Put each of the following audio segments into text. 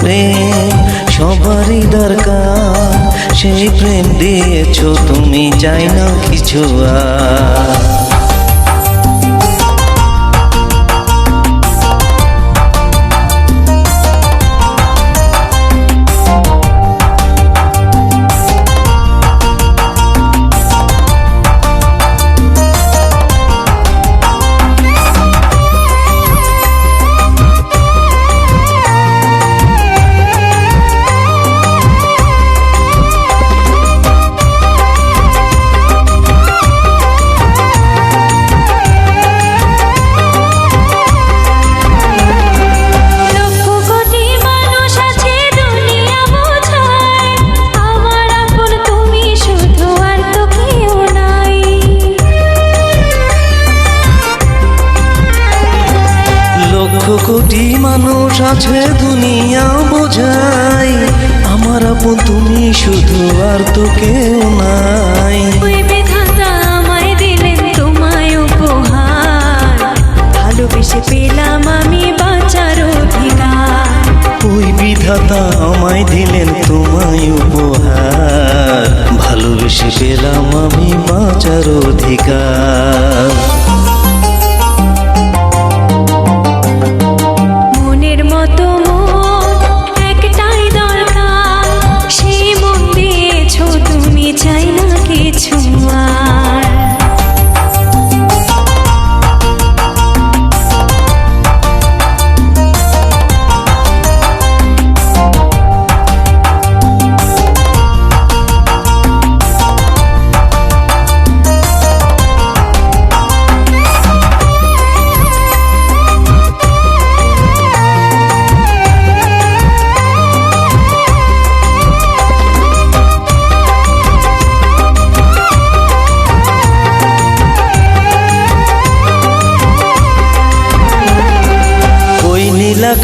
প্রেম সবারই দরকার। সেই প্রেম দিয়েছ তুমি চাই না কিছু আর। আছে দুনিয়া বোঝাই। আমার আপন তুমি শুধু আর তো কেউ নাই। ভালোবেসে পেলাম আমি বাঁচার অধিকার। ওই বিধাতা আমায় দিলেন তোমায় উপহার। ভালোবেসে পেলাম আমি বাঁচার অধিকার।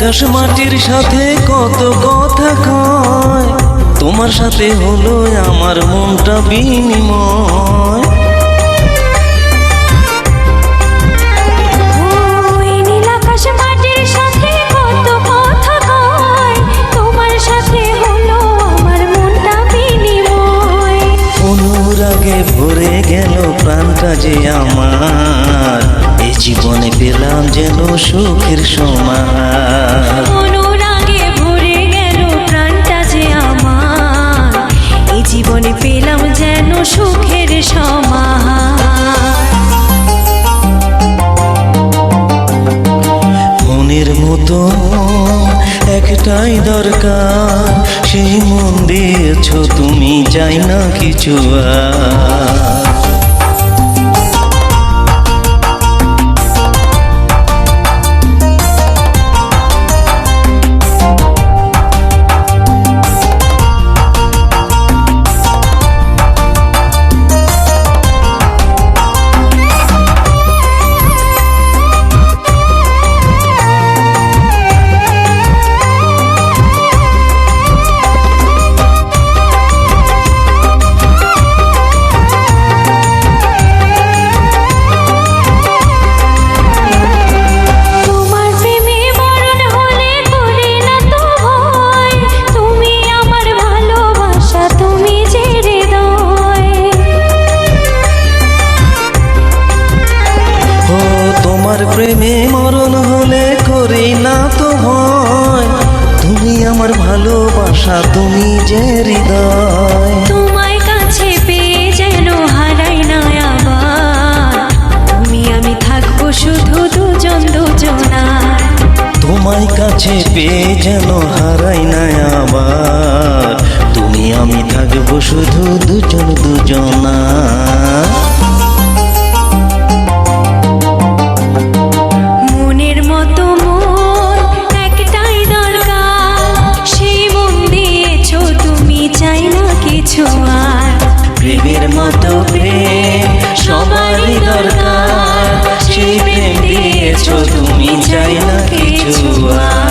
আকাশ মাটির সাথে কত কথা কয়? তোমার সাথে হলো আমার মনটা বিনিময়। অনুরাগে ভরে গেল প্রাণটা যে আমার। এ জীবনে পেলাম যেন সুখের সমার একটাই দরকার সেই মন দিয়েছ তুমি যাই না কিছু আর। ভালোবাসা তুমি যে হৃদয়। তোমায় কাছে পেয়ে যেন হারাই না আবার। তুমি আমি থাকব শুধু দুজন দুজনার। তোমায় কাছে পেয়ে যেন হারাই না আবার। তুমি আমি থাকব শুধু দুজন দুজনা ছোঁয়ার প্রেমের মতো প্রেম সবারই দরকার। সেই প্রেম দিয়েছ তুমি চাই না কিছু আর।